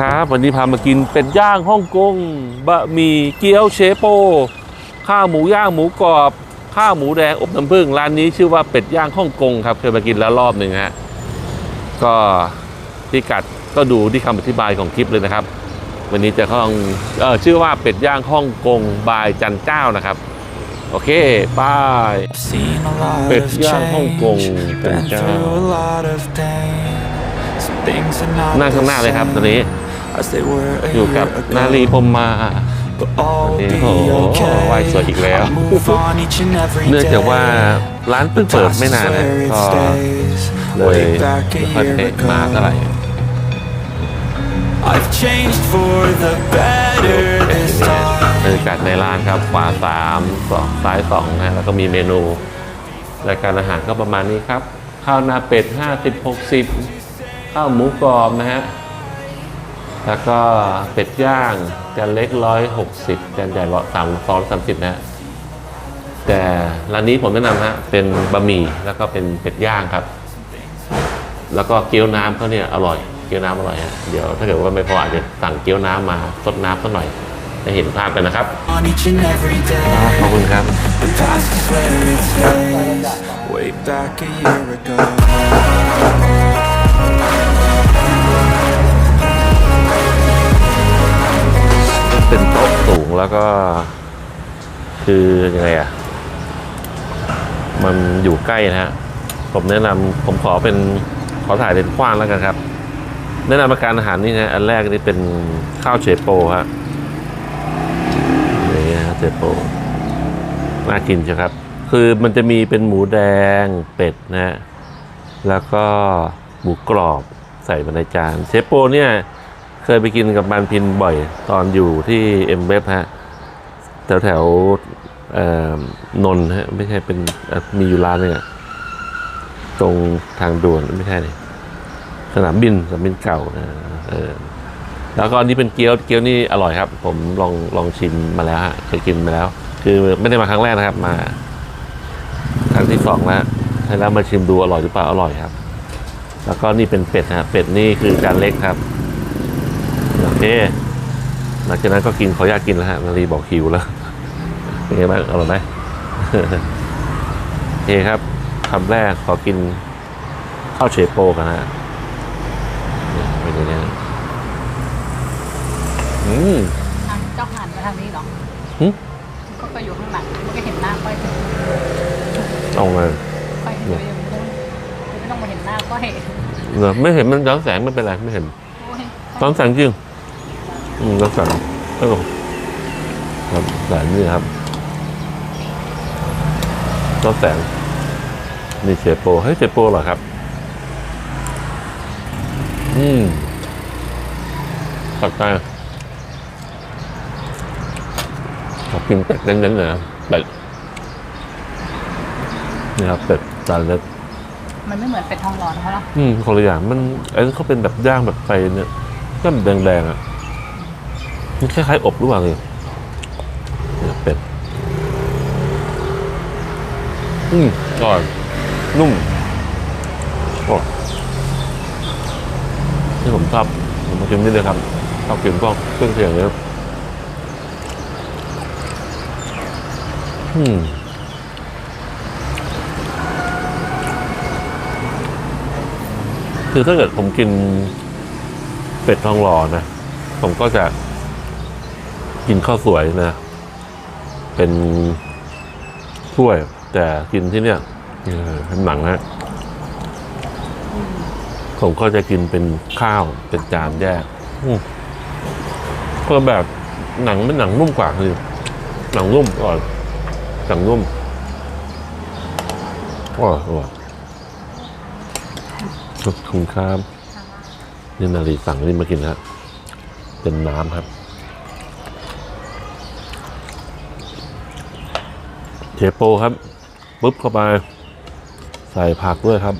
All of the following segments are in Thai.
ครับ วันนี้พามากินเป็ดย่างฮ่องกงบะหมี่เกี๊ยวเชโป ข้าวหมูย่างหมูกรอบ ข้าวหมูแดงอบน้ำผึ้งร้านนี้ชื่อว่าเป็ดย่างฮ่องกงครับเคยมากินแล้วรอบหนึ่งฮะก็พิกัดก็ดูที่คำอธิบายของคลิปเลยนะครับ วันนี้จะข้องเออชื่อว่าเป็ดย่างฮ่องกงบายจันเจ้านะครับ โอเคไป้าย Seen a lot เป็ด of ย่างฮ่องกง change, เป็น been เจ้า through a lot of pain. Some things are not นั่งข้างหน้าเลยครับตอนนี้ the same as they were a อยู่กับ year นาลี ago. พรหมมา But all วันนี้ be โอ้โห okay. ไหวสวยอีกแล้ว I move on each and every เนื่องจากว่า day. ร้านเพิ่งเปิดไม่นานนะ Past is where it ก็ stays. เลย Way back a ไม่ค่อย year ได้มาเท่าไหร่ ago. I've changed for the better this เนี่ย time. บรรยากาศในร้านครับขวาสามสองซ้ายสองนะแล้วก็มีเมนูรายการอาหารก็ประมาณนี้ครับ ข้าวหน้าเป็ด 50 60 ข้าวหมูกรอบนะฮะ แล้วก็เป็ดย่างจานเล็ก160จานใหญ่ร้อยสามร้อยสามสิบนะฮะแต่ร้านนี้ผมแนะนำฮะเป็นบะหมี่แล้วก็เป็นเป็ดย่างครับ แล้วก็เกี๊ยวน้ำเขาเนี่ยอร่อยเกี๊ยวน้ำอร่อยฮะเดี๋ยวถ้าเกิดว่าไม่พออาจจะสั่งเกี๊ยวน้ำมาสดน้ำสักหน่อยจะเห็นภาพกันนะครับ ขอบคุณครับ The past is where it stays. Way back a year ago. แล้วก็คือยังไงอะมันอยู่ใกล้นะฮะ ผมแนะนำผมขอเป็นขอถ่ายเลนกว้างแล้วกันครับ แนะนำอาการอาหารนี่นะอันแรกนี่เป็นข้าวเฉโปฮะนี่ฮะเฉโปน่ากินใช่ครับ คือมันจะมีเป็นหมูแดงเป็ดนะฮะแล้วก็หมูกรอบใส่มาในจานเชโปเนี่ยเคยไปกินกับบานพินบ่อย ตอนอยู่ที่เอ็มเวฟฮะ ถวแถวเอ่อนนท์ฮะไม่ใช่เป็นมีอยู่ร้านหนึงอะตรงทางด่วนไม่ใช่เลยสนามบินสนามบินเก่านะเออแล้วก็อันนี้เป็นเกี๊ยวเกี๊ยวนี่อร่อยครับ ผมลองลองชิมมาแล้วฮะเคยกินมาแล้ว คือไม่ได้มาครั้งแรกนะครับ มาครั้งที่สองแล้วให้แล้วมาชิมดูอร่อยหรือเปล่าอร่อยครับ แล้วก็นี่เป็นเป็ดฮะเป็ดนี่คือจานเล็กครับโอเคหลังจากนั้นก็กินขออยากกินแล้วฮะนารีบอกหิวแล้ว เป็นไงบ้างอร่อยไหมโอเคครับคำแรกขอกินข้าวเชโปกันฮะเนี่ยเป็นยังไงอืมทางเจ้าหันมาทางนี้เหรอหึก็ไปอยู่ข้างหลังมันก็เห็นหน้าค่อยเอาไงค่อยเห็นเลยไม่ต้องมาเห็นหน้าก็เห็นเหรอไม่เห็นมันย้อนแสงไม่เป็นไรไม่เห็นโอ้ยย้อนแสงจริงอืมย้อนแสงเออครับแสงนี่ครับ ย้อนแสงนี่เชโปเฮ้ยเชโปเหรอครับ อืมตัดใจขอกินเป็ดเน้นๆเลยนะเป็ดนี่ครับเป็ดจานเล็กมันไม่เหมือนเป็ดทองหลอดเขาหรออืมคนละอย่างมันไอ้นั่นเขาเป็นแบบย่างแบบไฟเนี่ยนั่นแดงๆอะมันคล้ายๆอบหรือเปล่าเลยเนี่ยเป็ด อืมอร่อย นุ่มโอ้ที่ผมชอบผมมากินนี่เลยครับชอบกินพวกเครื่องเคียงเนี้ยอืมคือถ้าเกิดผมกินเป็ดทองหล่อนะ ผมก็จะกินข้าวสวยนะ เป็นถ้วย แต่กินที่เนี่ยเออเป็นหนังฮะผมก็จะกินเป็นข้าวเป็นจานแยกอืมก็แบบหนังเป็นหนังนุ่มกว่าคือหนังนุ่มก่อนหนังนุ่มอร่อยอขอบคุณครับนี่นาลีสั่งนี่มากินครับเป็นน้ำครับ เทโปครับ ปุ๊บเข้าไป ใส่ผักด้วยครับ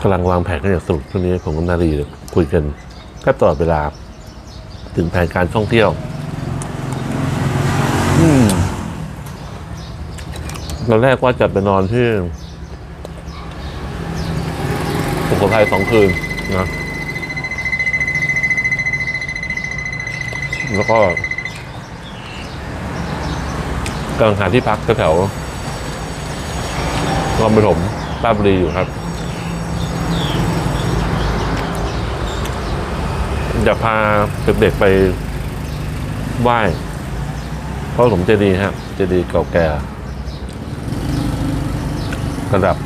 กำลังวางแผนกันอย่างสนุกช่วงนี้ผมกับนาลีคุยกันแค่ตลอดเวลา ถึงแผนการท่องเที่ยวอืตอนแรกว่าจะไปนอนที่สุโขทัยสองคืนนะ แล้วก็ กำลังหาที่พักแถวๆนครปฐมราชบุรีอยู่ครับ จะพาเด็กๆไปไหว้เพราะผมเจดีย์ครับ เจดีย์เก่าแก่ระดับ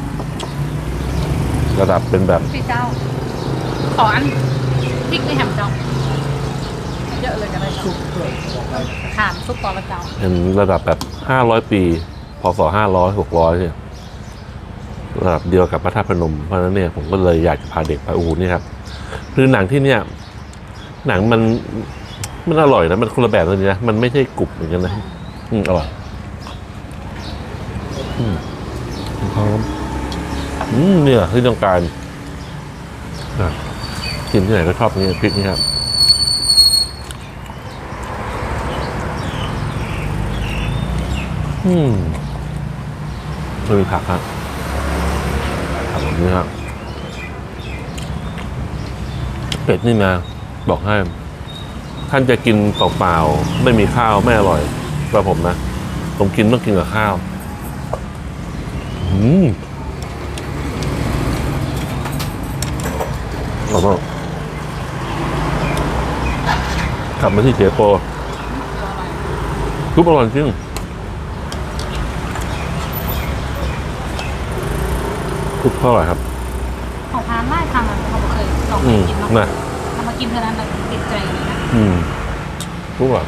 ระดับเป็นแบบ พี่เจ้า ขออันพริกในแฮมจ้า เยอะเลยกันเลยเจ้าขามซุปปอละเจ้าเป็นระดับแบบห้าร้อยปีพศห้าร้อยหกร้อยเนี่ยระดับเดียวกับพระธาตุพนมเพราะฉะนั้นเนี่ยผมก็เลยอยากจะพาเด็กไปอูนี่ครับคือหนังที่เนี่ย หนังมันมันอร่อยนะมันคนละแบบเลยนะมันไม่ใช่กรุบเหมือนกันนะอืมอร่อยอืมพร้อมอืมเนี่ยที่ต้องการอะกินที่ไหนก็ชอบนี่พริกนี่ครับ อืมไม่มีผักครับผักแบบนี้ครับเป็ดนี่นะบอกให้ ท่านจะกินเปล่าๆไม่มีข้าวไม่อร่อยสำหรับผมนะผมกินต้องกินกับข้าวอืมอร่อยมากกลับมาที่เจโปทุบอร่อยจริง ทุบเท่าไหร่ครับของทานไล่ทางมันเขาบ่เคยลองอืมกินเนาะนะทำมากินเท่านั้นแต่ติดใจเลยนะอืมทุบอะ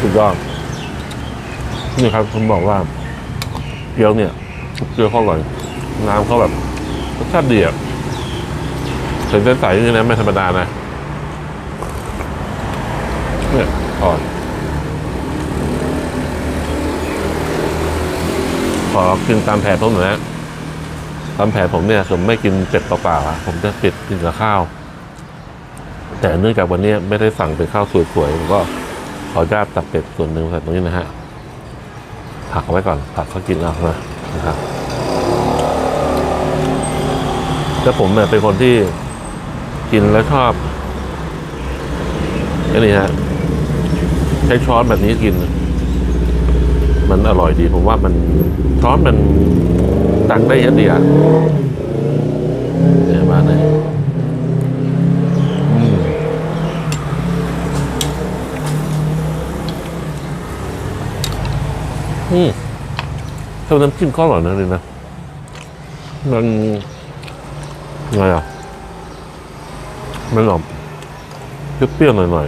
สุดยอดนี่ครับผมบอกว่าเกี๊ยวเนี่ยเกี๊ยวเขาอร่อยน้ำเขาแบบรสชาติดีอะเส้นใสๆนี่นะไม่ธรรมดานะเนี่ยอ่อน ขอกินตามแผนผมหน่อยนะตามแผนผมเนี่ยผมไม่กินเป็ดเปล่าๆอะผมจะเป็ดกินกับข้าว แต่เนื่องจากวันนี้ไม่ได้สั่งเป็นข้าวสวยๆผมก็ขออนุญาตตักเป็ดส่วนหนึ่งใส่ตรงนี้นะฮะผักเอาไว้ก่อนผักเขากินเอานะนะครับแล้วผมเนี่ยเป็นคนที่กินแล้วชอบนี่ฮะใช้ช้อนแบบนี้กิน มันอร่อยดีผมว่ามันช้อนมันตักได้เยอะดีอะเนี่ยมาเลยอืมอืมเท่าน้ำจิ้มก็อร่อยนะเลยนะ มันไงอะมันออกเปรี้ยวๆหน่อย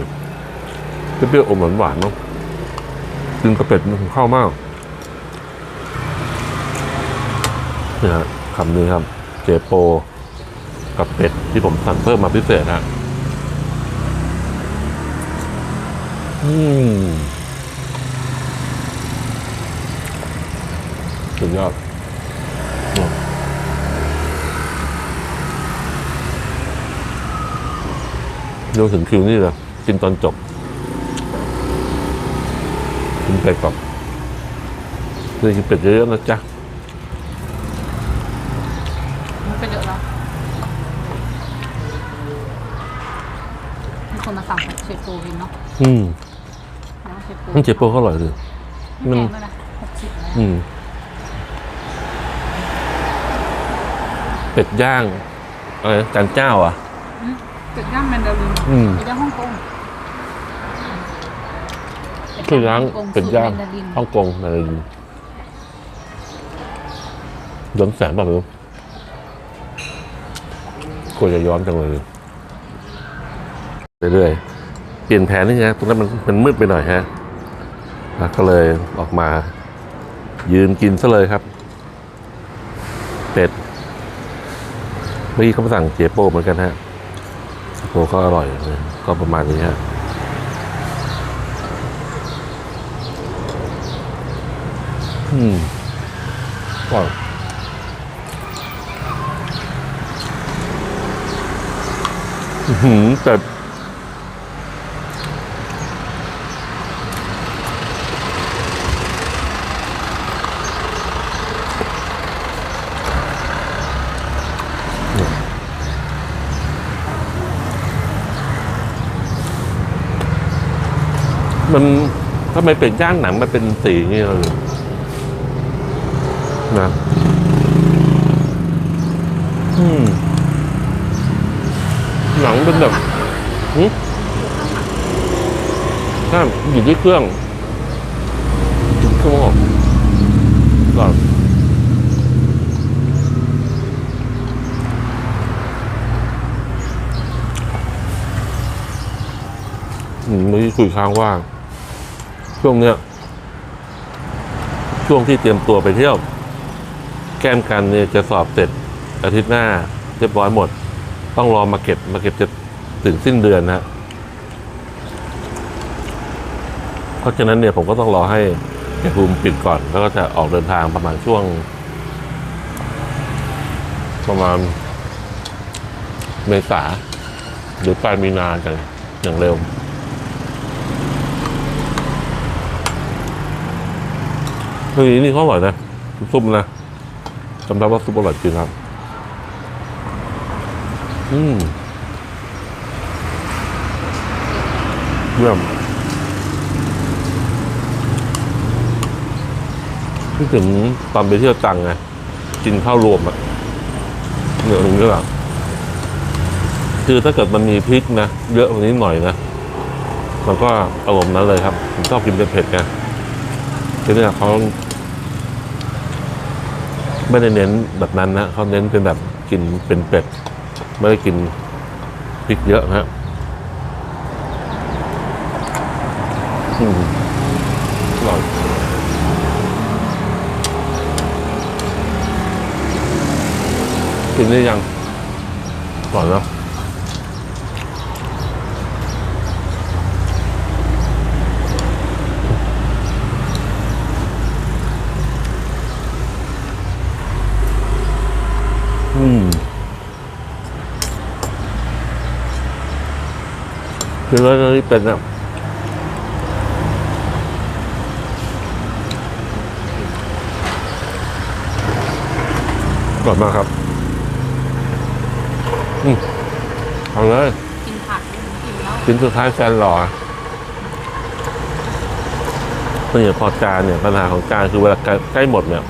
ๆเปรี้ยวๆอมหวานๆเนาะ กินกระเป็ดมันเข้ามากนี่ฮะคำนี้ครับ เจโปกับเป็ดที่ผมสั่งเพิ่มมาพิเศษฮะอืมสุดยอดดูถึงคิวนี่เลยกินตอนจบ กินเป็ดก่อนเลยกินเป็ดเยอะๆนะจ๊ะมันเป็นเยอะแล้วมีคนมาสั่งเชฟโปกินเนาะอืมแล้วเชฟโปมันเจโปก็อร่อยเลยไม่แพงด้วยนะหกสิบแล้วอืม เป็ดย่างอะไรนะจานเจ้าอะ เป็ดย่างแมนดารินอืม เป็ดย่างฮ่องกง เป็ดย่างเป็ดย่างสูตรแมนดารินฮ่องกงอะไรย้อนแสงแบบนี้กลัวจะย้อนจังเลยเรื่อยๆเปลี่ยนแผนนี่ไงตรงนั้นมันมันมืดไปหน่อยฮะแล้วก็เลยออกมา ยืนกินซะเลยครับ เป็ดเมื่อกี้เขามาสั่งเจโปเหมือนกันฮะเจโปก็อร่อยเลยก็ประมาณนี้ฮะ อืมก่อนหืมแต่มันทำไมเป็ดย่างหนังมันเป็นสีอย่างนี้เลย นะอืมหนังเป็นแบบหึใช่อยู่ที่เครื่องเครื่องอบกก่อนมื่อคุยค้างว่า ช่วงเนี้ย ช่วงที่เตรียมตัวไปเที่ยว แก้มกันเนี่ยจะสอบเสร็จอาทิตย์หน้าเรียบร้อยหมด ต้องรอมาเก็บมาเก็บจะถึงสิ้นเดือนนะเพราะฉะนั้นเนี่ยผมก็ต้องรอให้เก็บรูมิปิดก่อน แล้วก็จะออกเดินทางประมาณช่วง ประมาณเมษาหรือปลายมีนากันอย่างเร็วเฮ้ยนี่เขาอร่อยนะซุปนะ จำได้ว่าซุปอร่อยจริงครับ อืมเยี่ยมคิดถึงตอนไปเที่ยวตังไงกินข้าวรวมอะเหนือตรงนี้แหละคือถ้าเกิดมันมีพริกนะ เยอะกว่านี้หน่อยนะ มันก็อารมณ์นั้นเลยครับผมชอบกินเผ็ดๆไงทีนี้เขา ไม่ได้เน้นแบบนั้นนะเขาเน้นเป็นแบบกินเป็นเป็ด ไม่ได้กินพริกเยอะนะฮะอืมอร่อยกินได้ยังอร่อยเนาะอืม คือรสนี้เป็นอะก่อนมากครับ อืมเอาเลย กินผักกินแล้วชิ้นสุดท้ายแฟนหล่อส่วนใหญ่พอจานเนี่ยปัญหาของจานคือเวลาใกล้หมดเนี่ย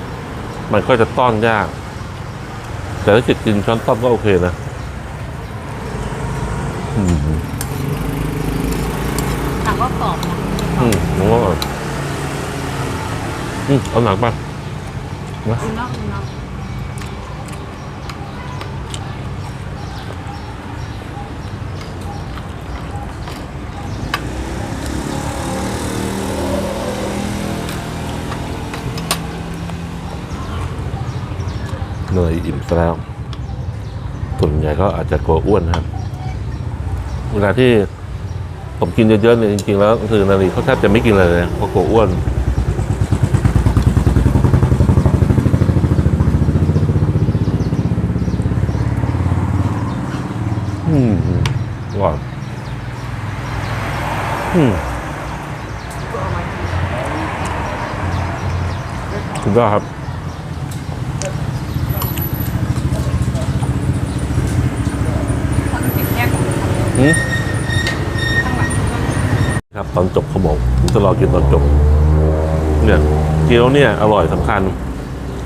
มันก็จะต้อนยาก แต่ถ้าเกิดกินช้อนต้อมก็โอเคนะ อืม ผักก็กรอบนะ อืมผมว่า อืมเอาหนักป่ะอุ่นเนาะอุ่นเนาะเหนื่อยอิ่มซะแล้วส่วนใหญ่ก็อาจจะกลัวอ้วนนะครับ เวลาที่ผมกินเยอะๆเนี่ยจริงๆแล้ว คือนาลีเขาแทบจะไม่กินเลยเพราะกลัวอ้วน อืมอร่อย อืมคุณก็ครับมันติดแค่ของหืมข้างหลังครับตอนจบเขาบอกผมจะรอกินตอนจบ เนี่ยเกี๊ยวเนี่ย อร่อยสำคัญ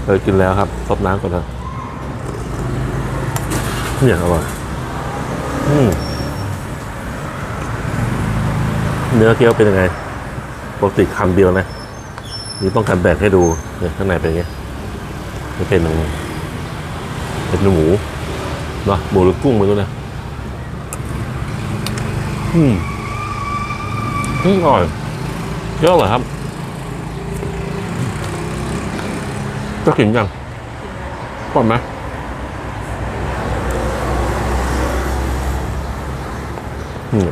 เคยกินแล้วครับซดน้ำก่อนนะเนี่ยอร่อย อืม เนื้อเกี๊ยวเป็นยังไงปกติคำเดียวนะนี่ต้องการแบ่งให้ดูเนี่ยข้างในเป็นไงจะเป็นเป็นหมูเนาะหมูหรือกุ้งไม่รู้นะอืมอืมอร่อยเยอะเหรอครับจะกินยังก่อนไหมอืม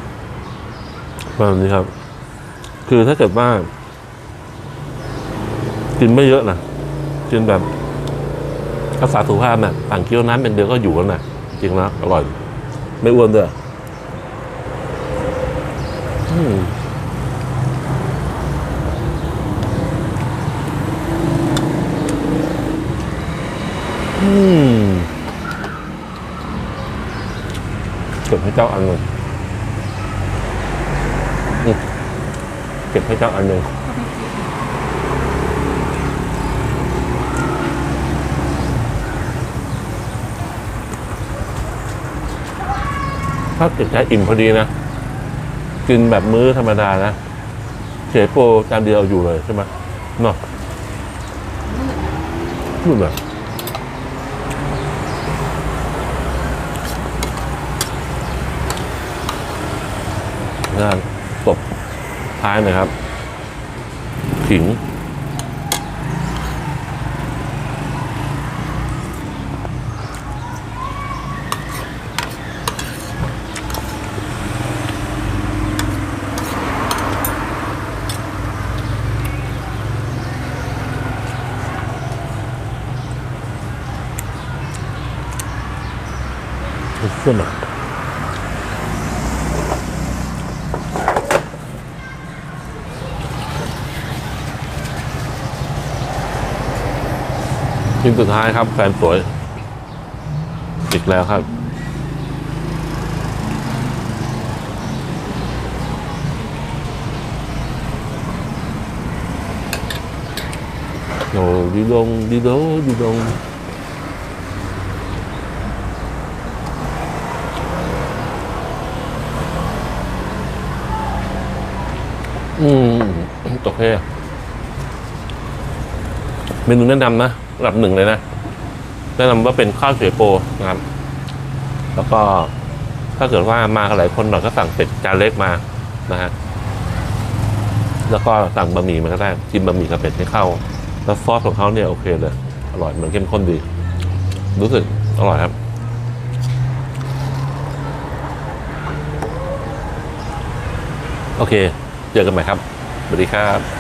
แบบนี้ครับ คือถ้าเกิดว่า กินไม่เยอะนะกินแบบรักษาสุขภาพนะต่างเคี้ยวน้ำเป็นเดียวก็อยู่แล้วนะจริงนะอร่อย ไม่อ้วนด้วยอืมอืมเก็บให้เจ้าอันหนึ่งอืม เก็บให้เจ้าอันหนึ่งถ้าเกิดแค่อิ่มพอดีนะ กินแบบมื้อธรรมดานะเฉยโปรจานเดียวอยู่เลยใช่ไหมเนาะนู่นแบบงาน ท้ายหน่อยครับ ขิงเสื้อห ชิ้นสุดท้ายครับแฟนสวย อีกแล้วครับโอ้ดีดงดีโดดีดงอืมโอเคเมนูแนะนำนะ ระดับหนึ่งเลยนะ แนะนำว่าเป็นข้าวเฉยโปนะครับ แล้วก็ถ้าเกิดว่ามาหลายคนหน่อยก็สั่งเป็ดจานเล็กมานะฮะแล้วก็สั่งบะหมี่มาก็ได้จิ้มบะหมี่กับเป็ดให้เข้า แล้วซอสของเขาเนี่ยโอเคเลย อร่อยมันเข้มข้นดี รู้สึกอร่อยครับโอเค เจอกันใหม่ครับ สวัสดีครับ